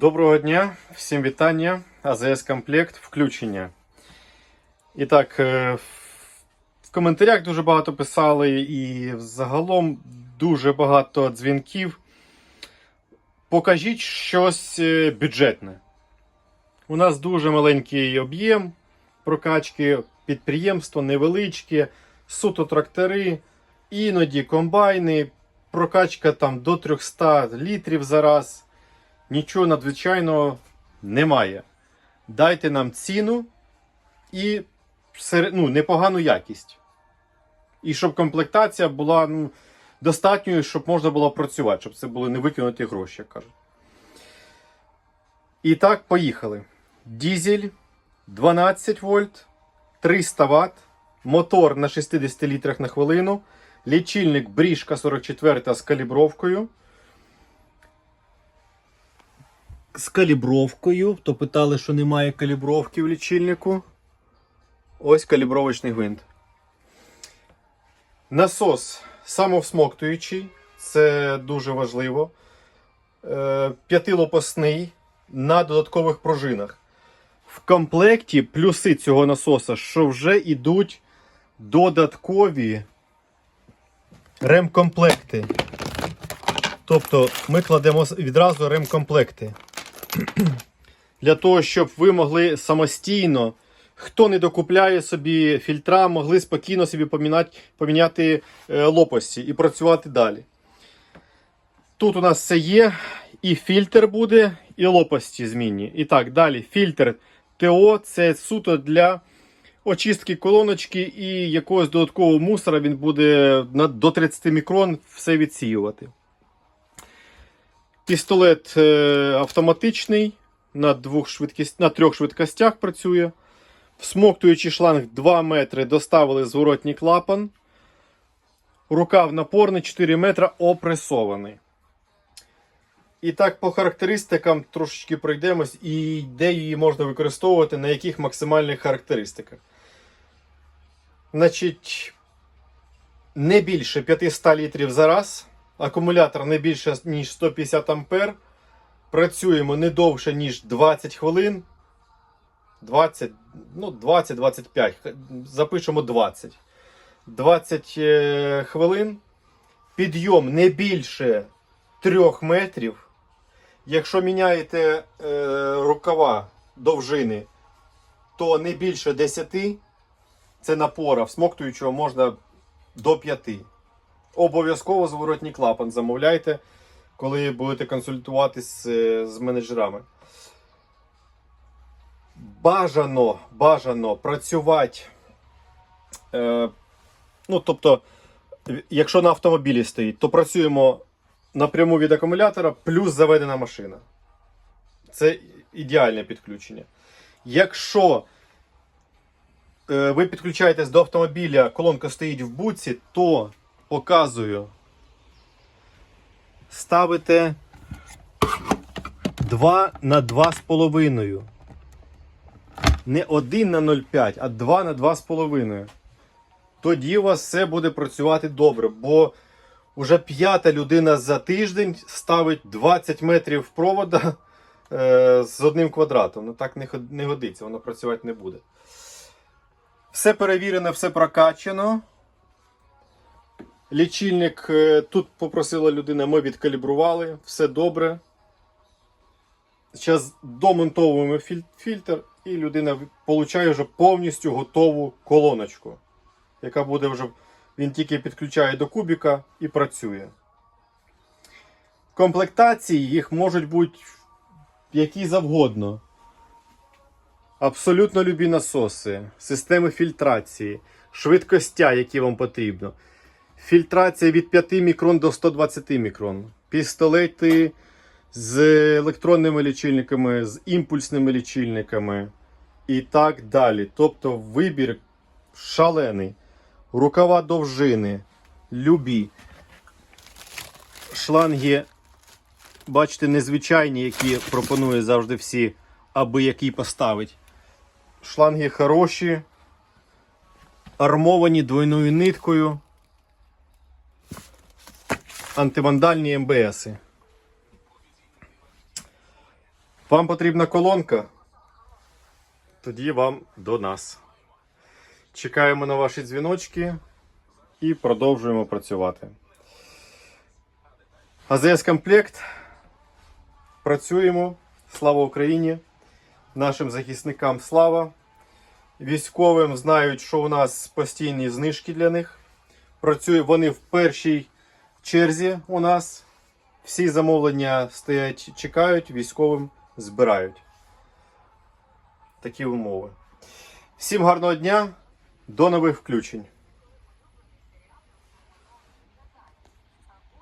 Доброго дня, всім вітання. АЗС комплект включення. І так, е, в коментарях дуже багато писали, і загалом дуже багато дзвінків. Покажіть щось е, бюджетне. У нас дуже маленький об'єм прокачки, підприємство невеличке, суто трактори, іноді комбайни, прокачка там до 300 літрів за раз. Нічого надзвичайного немає. Дайте нам ціну і ну, непогану якість. І щоб комплектація була ну, достатньою, щоб можна було працювати, щоб це були не викинуті гроші, як кажуть. І так, поїхали. Дізель 12 вольт, 300 Вт, мотор на 60 літрах на хвилину, лічильник бріжка 44 з калібровкою. З калібровкою. То питали, що немає калібровки в лічильнику. Ось калібровочний гвинт. Насос самовсмоктуючий, це дуже важливо. Е, П'ятилопасний на додаткових пружинах. В комплекті плюси цього насоса, що вже йдуть додаткові ремкомплекти. Тобто ми кладемо відразу ремкомплекти. Для того, щоб ви могли самостійно, хто не докупляє собі фільтра, могли спокійно собі поміняти, поміняти е, лопасті і працювати далі. Тут у нас все є, і фільтр буде, і лопасті змінні. І так, далі. Фільтр ТО це суто для очистки колоночки і якогось додаткового мусора він буде до 30 мікрон все відсіювати. Пістолет е, автоматичний на, двох швидкість, на трьох швидкостях працює. Всмоктуючий шланг 2 метри доставили зворотній клапан. Рукав напорний 4 метра опресований. І так, по характеристикам трошечки пройдемось і де її можна використовувати, на яких максимальних характеристиках. Значить, не більше 500 літрів за раз. Акумулятор не більше, ніж 150 ампер. Працюємо не довше, ніж 20 хвилин. 20, ну, 20-25. Запишемо 20. 20 е, хвилин. Підйом не більше 3 метрів. Якщо міняєте е, рукава довжини, то не більше 10. Це напора. Всмоктуючого можна до 5. Обов'язково зворотній клапан замовляйте, коли будете консультуватись е, з менеджерами. Бажано, бажано працювати. Е, ну, тобто, якщо на автомобілі стоїть, то працюємо напряму від акумулятора плюс заведена машина. Це ідеальне підключення. Якщо е, ви підключаєтесь до автомобіля, колонка стоїть в буці, то показую. Ставите 2 на 2,5. Не 1 на 0,5, а 2 на 2,5. Тоді у вас все буде працювати добре, бо вже п'ята людина за тиждень ставить 20 метрів провода е, з одним квадратом. Ну так не, годиться, воно працювати не буде. Все перевірено, все прокачано. Лічильник е, тут попросила людина, ми відкалібрували, все добре. Зараз домонтовуємо фільтр, і людина отримує вже повністю готову колоночку, яка буде вже. Він тільки підключає до кубіка і працює. Комплектації їх можуть бути які завгодно. Абсолютно любі насоси, системи фільтрації, швидкостя, які вам потрібно. Фільтрація від 5 мікрон до 120 мікрон. Пістолети з електронними лічильниками, з імпульсними лічильниками і так далі. Тобто вибір шалений. Рукава довжини, любі. Шланги, бачите, незвичайні, які пропонує завжди всі, аби який поставить. Шланги хороші, армовані двойною ниткою. Антивандальні МБСи. Вам потрібна колонка? Тоді вам до нас. Чекаємо на ваші дзвіночки і продовжуємо працювати. АЗС Комплект. Працюємо. Слава Україні! Нашим захисникам слава. Військовим знають, що у нас постійні знижки для них. Працюють вони в першій черзі у нас. Всі замовлення стоять, чекають, військовим збирають. Такі умови. Всім гарного дня, до нових включень.